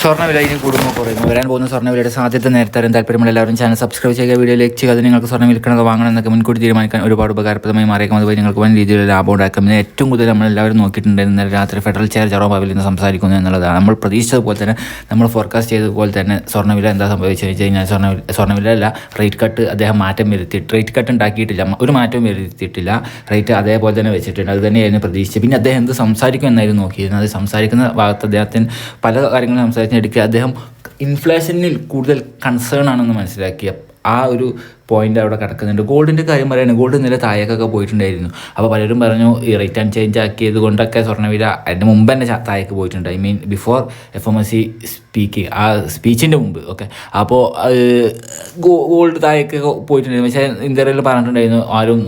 സ്വർണവില ഇനി കൂടുമ്പോൾ കുറയുന്നു. വരാൻ പോകുന്ന സ്വർണവിലയുടെ സാധ്യത നേരത്തെ അറിയാൻ താല്പര്യമുള്ള എല്ലാവരും ചാനൽ സബ്സ്ക്രൈബ് ചെയ്യുക. വീഡിയോ ലൈക്ക് ചെയ്യുക. അത് നിങ്ങൾക്ക് സ്വർണം വിൽക്കണമോ വാങ്ങണം എന്നൊക്കെ മുൻകൂട്ടി തീരുമാനിക്കാൻ ഒരുപാട് ഉപകാരപ്രദമായി മാറിയേക്കും. അതുപോലെ നിങ്ങൾക്ക് വൻ രീതിയിലുള്ള ലാഭം ഉണ്ടാക്കും. ഏറ്റവും കൂടുതൽ നമ്മൾ എല്ലാവരും നോക്കിയിട്ടുണ്ട് ഇന്നലെ രാത്രി ഫെഡറൽ ചെയർ ജറോ ബാബിൽ നിന്ന് സംസാരിക്കുന്നു എന്നുള്ളതാണ്. നമ്മൾ പ്രതീക്ഷിച്ചതുപോലെ തന്നെ നമ്മൾ ഫോർകാസ്റ്റ് ചെയ്തതുപോലെ തന്നെ സ്വർണവില എന്താ സംഭവിച്ചു വെച്ച് കഴിഞ്ഞാൽ സ്വർണ സ്വർണവില അല്ല റേറ്റ് കട്ട് അദ്ദേഹം മാറ്റം വരുത്തിയിട്ട് റേറ്റ് കട്ട് ഉണ്ടാക്കിയിട്ടില്ല. ഒരു മാറ്റവും വരുത്തിയിട്ടില്ല. റേറ്റ് അതേപോലെ തന്നെ വെച്ചിട്ടുണ്ട്. അത് തന്നെയായിരുന്നു പ്രതീക്ഷിച്ചത്. പിന്നെ അദ്ദേഹം എന്ത് സംസാരിക്കും എന്നായിരുന്നു നോക്കിയിരുന്നത്. അത് സംസാരിക്കുന്ന ഭാഗത്ത് അദ്ദേഹത്തിന് പല കാര്യങ്ങളും സംസാരിച്ചെടുക്കുക അദ്ദേഹം ഇൻഫ്ലേഷനിൽ കൂടുതൽ കൺസേൺ ആണെന്ന് മനസ്സിലാക്കിയ ആ ഒരു പോയിന്റ് അവിടെ കിടക്കുന്നുണ്ട്. ഗോൾഡിന്റെ കാര്യം പറയുകയാണ് ഗോൾഡ് നില താഴേക്കൊക്കെ പോയിട്ടുണ്ടായിരുന്നു. അപ്പോൾ പലരും പറഞ്ഞു ഈ റേറ്റ് ആൻഡ് ചേഞ്ച് ആക്കിയത് കൊണ്ടൊക്കെ സ്വർണവില അതിന്റെ മുമ്പ് തന്നെ താഴേക്ക് പോയിട്ടുണ്ട്. I mean before F M S C speaking ആ സ്പീച്ചിന്റെ മുമ്പ്. ഓക്കെ അപ്പോൾ ഗോൾഡ് താഴേക്കൊക്കെ പോയിട്ടുണ്ടായിരുന്നു. പക്ഷേ ഇന്ത്യയിൽ പറഞ്ഞിട്ടുണ്ടായിരുന്നു ആരും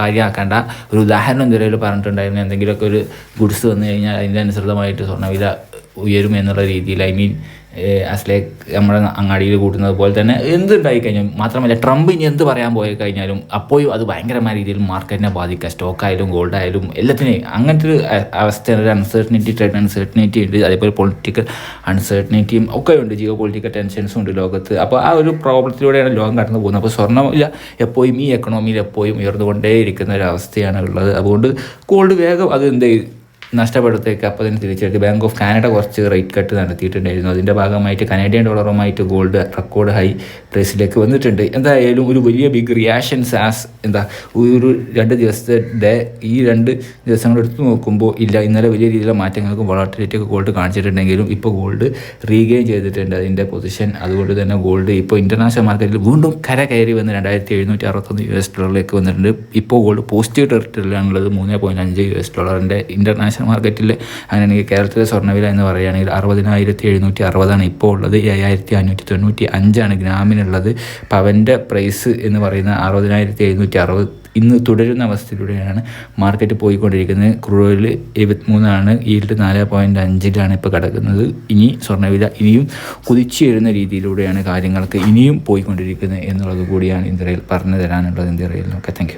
കാര്യമാക്കേണ്ട. ഒരു ഉദാഹരണം ഇന്ത്യയിൽ പറഞ്ഞിട്ടുണ്ടായിരുന്നു. എന്തെങ്കിലുമൊക്കെ ഒരു ഗുഡ്സ് വന്നു കഴിഞ്ഞാൽ അതിന്റെ അനുസൃതമായിട്ട് സ്വർണവില ഉയരും എന്നുള്ള രീതിയിൽ. ഐ മീൻ ആസ് നമ്മുടെ അങ്ങാടിയിൽ കൂട്ടുന്നത് പോലെ തന്നെ എന്തുണ്ടായി കഴിഞ്ഞാൽ മാത്രമല്ല ട്രംപ് ഇനി എന്ത് പറയാൻ പോയി കഴിഞ്ഞാലും അപ്പോഴും അത് ഭയങ്കരമായ രീതിയിൽ മാർക്കറ്റിനെ ബാധിക്കുക സ്റ്റോക്കായാലും ഗോൾഡായാലും എല്ലാത്തിനെയും. അങ്ങനത്തെ ഒരു അവസ്ഥ ഒരു അൺസർട്ടനിറ്റി ട്രേഡ് അൺസർട്ടനിറ്റി ഉണ്ട്. അതേപോലെ പൊളിറ്റിക്കൽ അൺസർട്ടനിറ്റിയും ഒക്കെ ഉണ്ട്. ജിയോ പൊളിറ്റിക്കൽ ടെൻഷൻസും ഉണ്ട് ലോകത്ത്. അപ്പോൾ ആ ഒരു പ്രോബ്ലത്തിലൂടെയാണ് ലോകം കടന്നു പോകുന്നത്. അപ്പോൾ സ്വർണമില്ല എപ്പോഴും ഈ എക്കണോമിയിൽ എപ്പോഴും ഉയർന്നുകൊണ്ടേയിരിക്കുന്ന ഒരു അവസ്ഥയാണ് ഉള്ളത്. അതുകൊണ്ട് ഗോൾഡ് വേഗം അത് എന്ത് നഷ്ടപ്പെടുത്തേക്ക് അപ്പോൾ തന്നെ തിരിച്ചെടുത്ത്. ബാങ്ക് ഓഫ് കാനഡ കുറച്ച് റേറ്റ് കട്ട് നടത്തിയിട്ടുണ്ടായിരുന്നു. അതിന്റെ ഭാഗമായിട്ട് കനേഡിയൻ ഡോളറുമായിട്ട് ഗോൾഡ് റെക്കോർഡ് ഹൈ പ്രൈസിലേക്ക് വന്നിട്ടുണ്ട്. എന്തായാലും ഒരു വലിയ ബിഗ് റിയാക്ഷൻസ് ആസ് എന്താ ഒരു രണ്ട് ദിവസത്തെ ഈ രണ്ട് ദിവസങ്ങൾ എടുത്ത് നോക്കുമ്പോൾ ഇല്ല ഇന്നലെ വലിയ രീതിയിലുള്ള മാറ്റങ്ങൾക്കും വളർട്ടിലേക്ക് ഗോൾഡ് കാണിച്ചിട്ടുണ്ടെങ്കിലും ഇപ്പോൾ ഗോൾഡ് റീഗെയിൻ ചെയ്തിട്ടുണ്ട് അതിന്റെ പൊസിഷൻ അതുകൊണ്ട് തന്നെ ഗോൾഡ് ഇപ്പോൾ ഇന്റർനാഷണൽ മാർക്കറ്റിൽ വീണ്ടും കര കയറി വന്ന് രണ്ടായിരത്തി എഴുന്നൂറ്റി അറുപത്തൊന്ന് യു എസ് ഡോളറിലേക്ക് വന്നിട്ടുണ്ട്. ഇപ്പോൾ ഗോൾഡ് പോസിറ്റീവ് ടെറിട്ടറിയിലാണുള്ളത് മൂന്ന് പോയിന്റ് അഞ്ച് യു എസ് ഡോളറിന്റെ ഇന്റർനാഷണൽ മാർക്കറ്റിൽ അങ്ങനെയാണെങ്കിൽ കേരളത്തിലെ സ്വർണവില എന്ന് പറയുകയാണെങ്കിൽ അറുപതിനായിരത്തി എഴുന്നൂറ്റി അറുപതാണ് ഇപ്പോൾ ഉള്ളത്. ഏഴായിരത്തി അഞ്ഞൂറ്റി തൊണ്ണൂറ്റി അഞ്ചാണ് ഗ്രാമിനുള്ളത്. പവന്റെ പ്രൈസ് എന്ന് പറയുന്ന അറുപതിനായിരത്തി എഴുന്നൂറ്റി അറുപത് ഇന്ന് തുടരുന്ന അവസ്ഥയിലൂടെയാണ് മാർക്കറ്റ് പോയിക്കൊണ്ടിരിക്കുന്നത്. ക്രൂഡിൽ എഴുപത്തിമൂന്നാണ് ഈൽഡ് നാല് പോയിന്റ് അഞ്ചിലാണ് ഇപ്പോൾ കിടക്കുന്നത്. ഇനി സ്വർണവില ഇനിയും കുതിച്ചുയരുന്ന രീതിയിലൂടെയാണ് കാര്യങ്ങൾക്ക് ഇനിയും പോയിക്കൊണ്ടിരിക്കുന്നത് എന്നുള്ളത് കൂടിയാണ് ഇന്ത്യയിൽ പറഞ്ഞു തരാനുള്ളത്. ഇന്ത്യയിൽ ഓക്കെ താങ്ക്